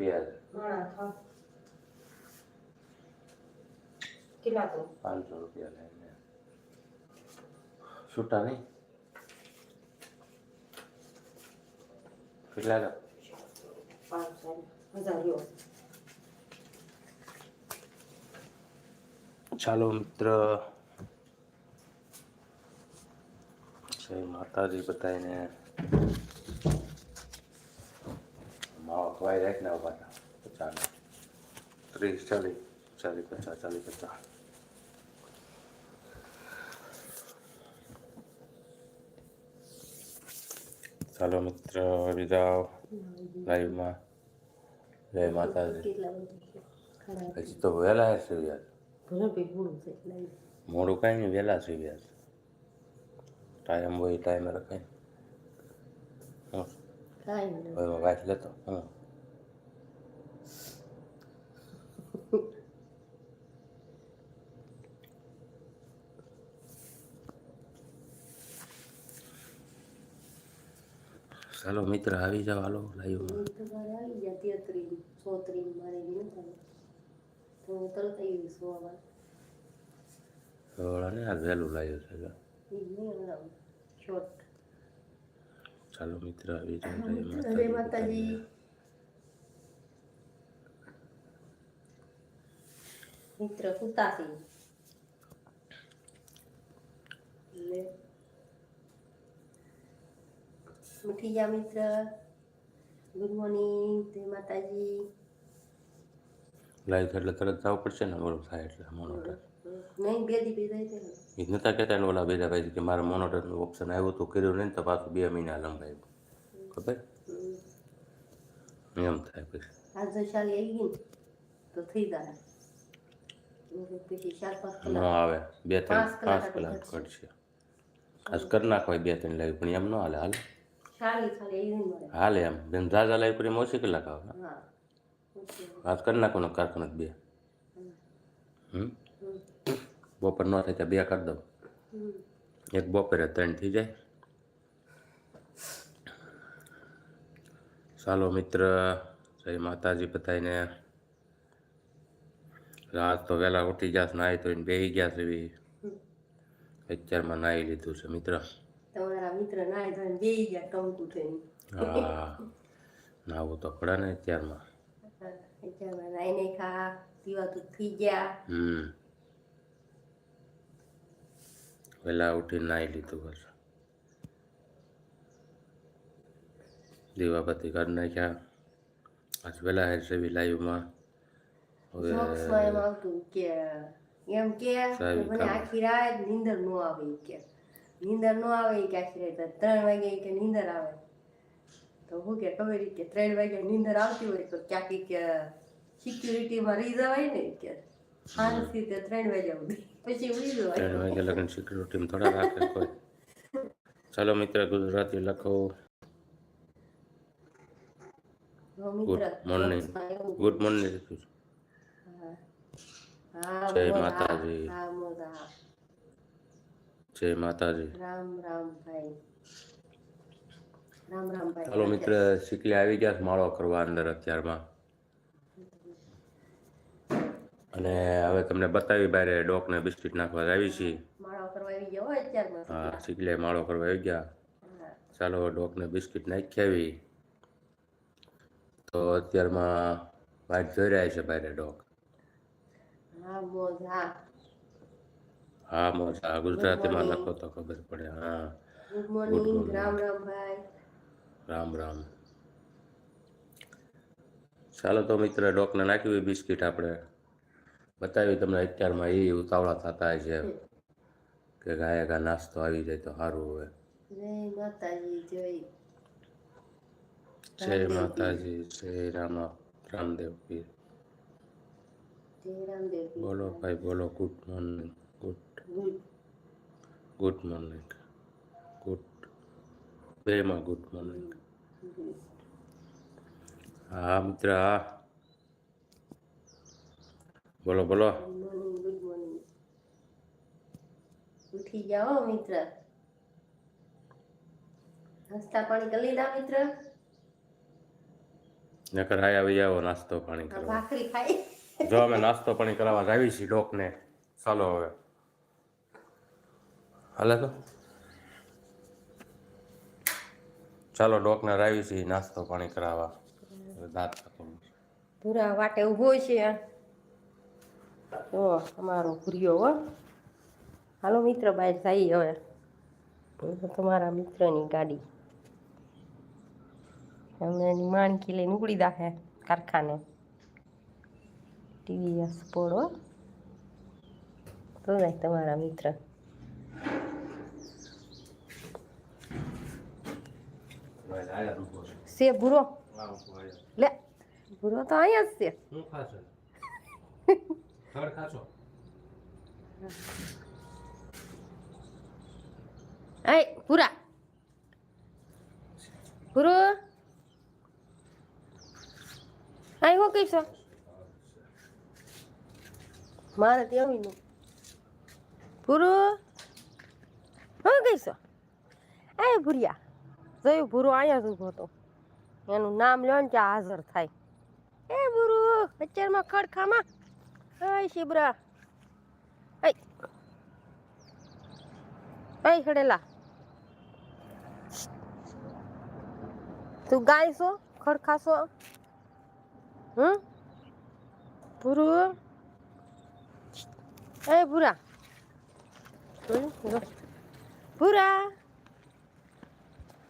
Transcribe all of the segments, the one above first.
બે હજાર કેટલા તો? પાંચસો રૂપિયા લઈને છૂટા નહીં? કેટલા હતા? પાંચસો. હજાર લ્યો. ચાલો મિત્ર. જય માતાજી બધાને ખવાઈ રાખ ને પાછા પચાસ ત્રીસ ચાલીસ ચાલીસ પચાસ ચાલીસ પચાસ ચાલો મિત્ર વિદાવ. લાઈવમાં. જય માતાજી હજી તો વહેલા છે એટલે મોડું કાંઈ નહીં વહેલા છે યાર ટાઈમ હોય ટાઈમે રખાય હું હવે વાંચ લેતો હું ચાલો મિત્ર આવી જાઓ હાલો લાઈવમાં તમારે આવી ગયા તેત્રી ચોત્રી મારે તો હું તરત આવી સોવા હવે ને આ વહેલું લાવ્યું છે શોર્ટ. ચાલો મિત્ર આવી જાઓ જય માતાજી મિત્ર કુતા છે. એટલે ઉઠી જા મિત્ર ગુડ મોર્નિંગ જય માતાજી લાઈવ એટલે તરત જવું પડશે ને મોડું થાય એટલે મોનોટર નહીં બે દી બે જાય છે એ નતા કહેતા ને ઓલા બેદા ભાઈ કે મારે મોનોટરનું ઓપ્શન આવ્યું હતું કર્યું નહીં ને તો પાછું બે મહિના લંબાયું ખબર એમ થાય પછી આજ જો શાલી આવી ગઈ ને તો થઈ જાય પછી ચાર પાંચ ન કલાક આવે બે ત્રણ પાંચ પાંચ કલાક કલાક ઘટશે આજ કરી નાખવાય બે ત્રણ લાવી પણ એમ ન હાલે હાલે હાલે એમ બેન ઝાઝા લાવી પણ ઓછી કલાક આવે. વાત કરી નાખો ને કારખાના બે. હમ. બપોર ન થાય ત્યાં બે કરી દઉં. એક બપોરે ત્રણ થઈ જાય. ચાલો મિત્ર જય માતાજી બધાને રાત તો વહેલા ઉઠી ગયા નાહી તો બેહી ગયા છે. બી અત્યારમાં નાહી લીધું છે મિત્ર. તમારા મિત્ર નાય ધોઈને બે ગયા ટંકુ થઈને. હા. નાવું તો પડે ને અત્યારમાં. અત્યારમાં નાઈને ખા પીવા તો થઈ ગયા. હમ. વહેલા ઉઠી નાઈ લીધું બસ. દીવાબત્તી કરી નાખ્યા. આજ વહેલા હેર સેવી લાઈવમાં. હવે એમ કે એમ કે મને આખી રાત નીંદર ન આવે કે. નીંદર ન આવે ઈ કે આખી રાત ત્રણ વાગે ઈ કે નીંદર આવે. તો હું કે ખબર ઈ કે ત્રણ વાગે નીંદર આવતી હોય તો ક્યાંક ઈ કે સિક્યુરિટીમાં રહી જવાય ને ઈ કે શાંતિથી તે ત્રણ વાગ્યા સુધી. પછી ઉઈ ત્રણ જવાય વાગે લગન સિક્યુરિટી થોડા રાખે કોઈ. ચાલો મિત્ર ગુજરાતી લખો. હા, ગુડ મિત્ર મોર્નિંગ જોક્સમાં એવું. ગુડ મોર્નિંગ હા. હા જય મોરા, માતાજી. જય માતાજી. રામ રામ ભાઈ. રામ રામ ભાઈ. ચાલો મિત્ર શીખલી આવી ગયા છે માળો કરવા અંદર અત્યારમાં. અને હવે તમને બતાવી બારે ડોક ને બિસ્કિટ નાખવા આવી છીએ. માળો કરવા આવી ગયા હોય અત્યારમાં. હા શીખલે માળો કરવા આવી ગયા. ચાલો ડોક ને બિસ્કિટ નાખી આવી. તો અત્યારમાં વાટ જોઈ રહ્યા છે બારે ડોક. હા બોલ હા. હા મોજ હા ગુજરાતીમાં લખો તો ખબર પડે હા good Good morning morning. Ram Ram ભાઈ રામ રામ ચાલો તો મિત્ર ડોકને નાખી હોય બિસ્કિટ આપણે બતાવી તમને અત્યારમાં એ ઉતાવળા થતા છે કે ગાય ગા નાસ્તો આવી જાય તો સારું હોય જય માતાજી જય. જય માતાજી જય રામ રામદેવ પીર. જય રામદેવ પીર. બોલો ભાઈ બોલો good morning good good morning good બેમાં ગુડ મોર્નિંગ હા મિત્ર હા બોલો બોલો ઉઠી જાઓ મિત્ર. નાસ્તા પાણી કરી લીધા મિત્ર? નકર હાય આવી આવો નાસ્તો પાણી કરવા. ભાખરી ખાઈ. જો અમે નાસ્તો પાણી કરાવવા આવી છીએ ડોકને. ચાલો હવે. હાલે તો. ચાલો ડોકને આવી છે, નાસ્તો પાણી કરાવવા. દાંત. ભૂરા વાટે ઊભો છે. જો, અમારો ભૂરિયો હો. હાલો મિત્ર, બહાર જઈએ હવે. તમારા મિત્રની ગાડી. અમે એની માણકી લઈને ઉપડી દાખે કારખાને. ટીવીએસ પોળો તો જાય તમારા મિત્ર હવે આયા ઊભો છે. સે ભૂરો. લે ભૂરો તો અહીંયા જ છે. શું ખાશો? ખડ ખાશો? આય ભૂરા. ભૂરો. આય હું કહીશો? મારે ત્યાં નું હો. કઈ કહીશો? આય ભૂરિયા. જોયું ભૂરો અહીંયા જ ઊભો હતો. એનું નામ લ્યો ને ત્યાં હાજર થાય. એ ભૂરો, અત્યારમાં ખડખામાં. આય શિબરા. આય ખડેલા તું ગાય છો ખડખાશો? હમ? ભૂરું. એ ભૂરા. ભૂરા.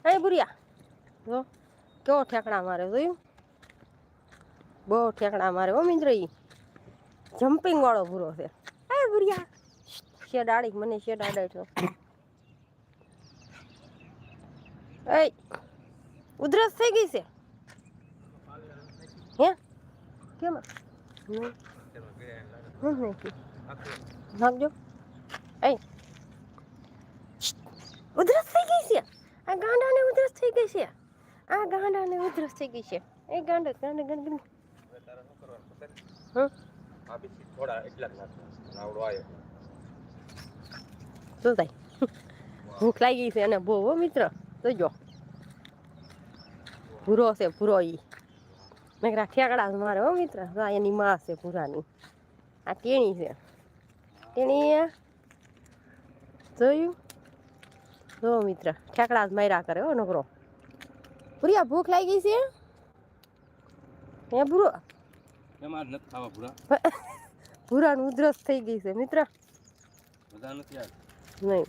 એ ભૂરિયા જો, કેવો ઠેકડા મારે જોયું? બહુ ઠેકડા મારે ઓ મિત્ર ઈ. જમ્પિંગ વાળો ભૂરો છે. એ ભૂરિયા શેડ આડી મને શેડ આડે છો. એ, ઉધરસ થઈ ગઈ છે? હે? કેમ. નાખજો. એ, ઉધરસ થઈ ગઈ છે? આ ગાંડાને ઉધરસ થઈ ગઈ છે. આ ગાંડાને ઉધરસ થઈ ગઈ છે. એ ગાંડા ગાંડા ગાંડા હા? આ બીજી થોડા એટલા જ નાખવાના. આવડો આયો શું થાય? ભૂખ લાગી છે અને બહુ હો મિત્ર. જોજો ભૂરો છે ભૂરો ઈ. મેં રાખિયાકડા જ મારે હો મિત્ર. જો એની માં છે ભૂરાની. આ ટેણી છે. ટેણી જોયું? જો મિત્ર ઠેકડા જ માર્યા કરે હો નકરો. ભૂરિયા ભૂખ લાગી ગઈ છે? હે ભૂરો? એમાં નથી ખાવા પૂરા ભૂરાનું ઉધરસ થઈ ગઈ છે મિત્ર. બધા નથી આ નહીં.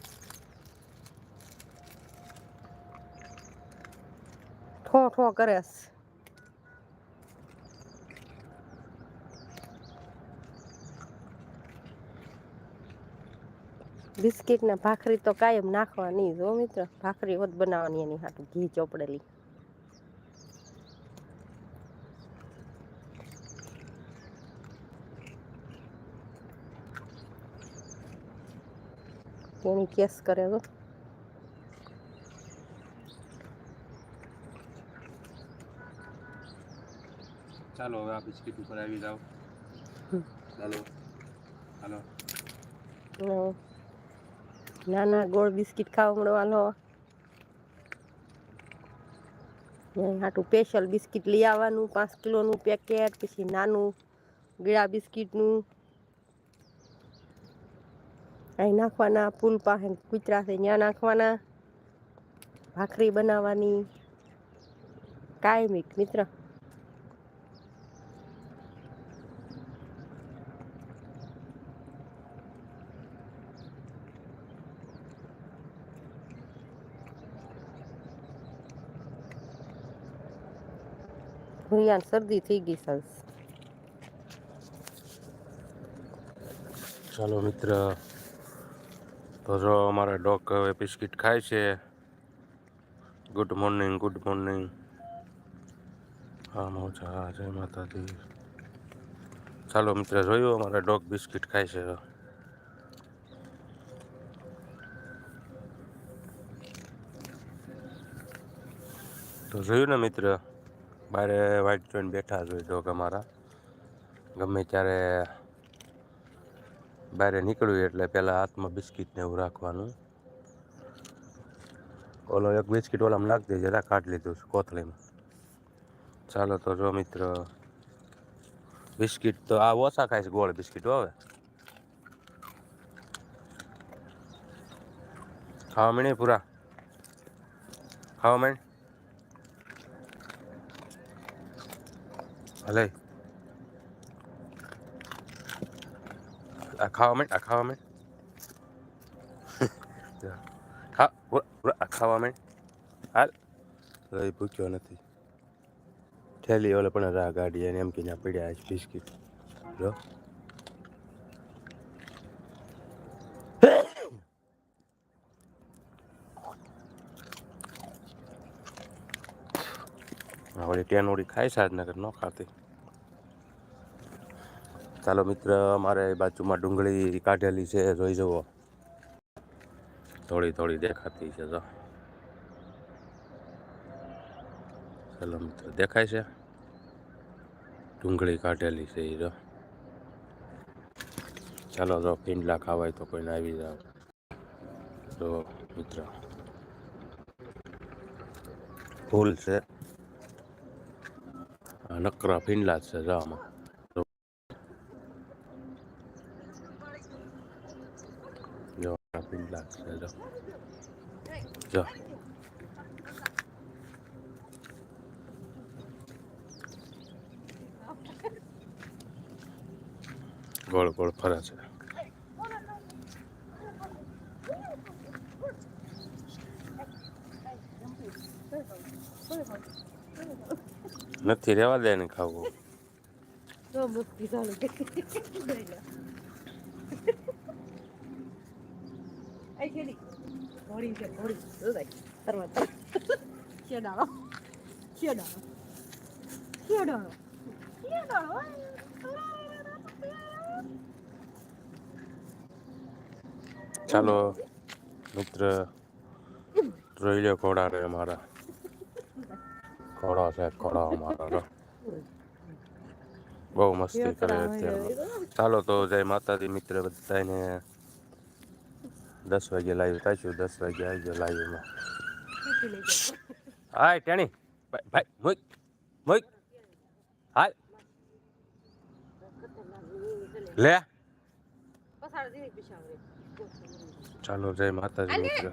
ઠો ઠો કરે છે. બિસ્કિટ ને ભાખરી તો કાયમ નાખવાની જો મિત્ર. ભાખરી હોત બનાવવાની એની હાટું ઘી ચોપડેલી. એની કેસ કરે તો. ચાલો હવે આ બિસ્કિટ ઉપર આવી જાઓ. ચાલો. હાલો. નાના ગોળ બિસ્કિટ ખાવા મળવાનો હાટું સ્પેશિયલ બિસ્કિટ લઈ આવવાનું, પાંચ કિલોનું પેકેટ પછી નાનું ગળા બિસ્કિટનું. અહીં નાખવાના પુલ પાસે કૂતરા છે, ત્યાં નાખવાના. ભાખરી બનાવવાની. કાયમિક મિત્ર. ભૂરિયાને શરદી થઈ ગઈ સરસ ચાલો મિત્ર, તો જો અમારે ડોગ હવે બિસ્કિટ ખાય છે. Good morning good morning. હા, મોજા, જય માતાજી. ચાલો મિત્ર, જોયું અમારે ડોગ બિસ્કિટ ખાય છે તો જોયું ને મિત્ર? બારે વાઇટ જોઈને બેઠા જોઈએ ડોગ અમારા ગમે ત્યારે બહાર નીકળ્યું એટલે પહેલાં હાથમાં બિસ્કિટ ને એવું રાખવાનું. ઓલો એક બિસ્કિટ ઓલામાં નાખી દેજે, રા, કાઢી લીધું છે કોથળીમાં. ચાલો તો જો મિત્ર, બિસ્કિટ તો આ ઓછા ખાય છે ગોળ બિસ્કિટ હવે. ખાવા મળે પૂરા? ખાવા માંડ હલે ખાવા મેં ખાવા મેં ખાવા મેં હાલ. એ ભૂખ્યો નથી. થેલી ઓલે પણ રા ગાડી એને એમ કે ત્યાં પડ્યા છે બિસ્કિટ. જો. વળી ટેનોડી ખાય સાજનગર ન ખાતી. ચાલો મિત્ર, અમારે બાજુમાં ડુંગળી કાઢેલી છે, જોઈ જુઓ. થોડી થોડી દેખાતી છે તો ચાલો મિત્ર, દેખાય છે? ડુંગળી કાઢેલી છે એ જો. ચાલો, જો પીંડલા ખાવાય તો કોઈને આવી જાવ. તો મિત્ર. ફૂલ છે. નકરા પીંડલા જ છે, જો આમાં જો પીંડલા જ જો ગોળ ગોળ ફરે છે નથી રેવા દે ને ખાવું ખેડી ઘોડી છે ઘોડી તરવા તર કેડાળો કેડાળો કેડાળો કેડાળો ચાલો મિત્ર જોઈ લો ઘોડા રે મારા ઘોડા છે ઘોડા અમારા બહુ મસ્તી કરે અત્યારે ચાલો તો જય માતાજી મિત્ર બધાને દસ વાગે લાઈવ થાશું દસ વાગે આવી ગયો લાઈવમાં હાય ટેણી. ભાઈ ભાઈ મૂક મુક. હાય લે. ચાલો જય માતાજી મિત્ર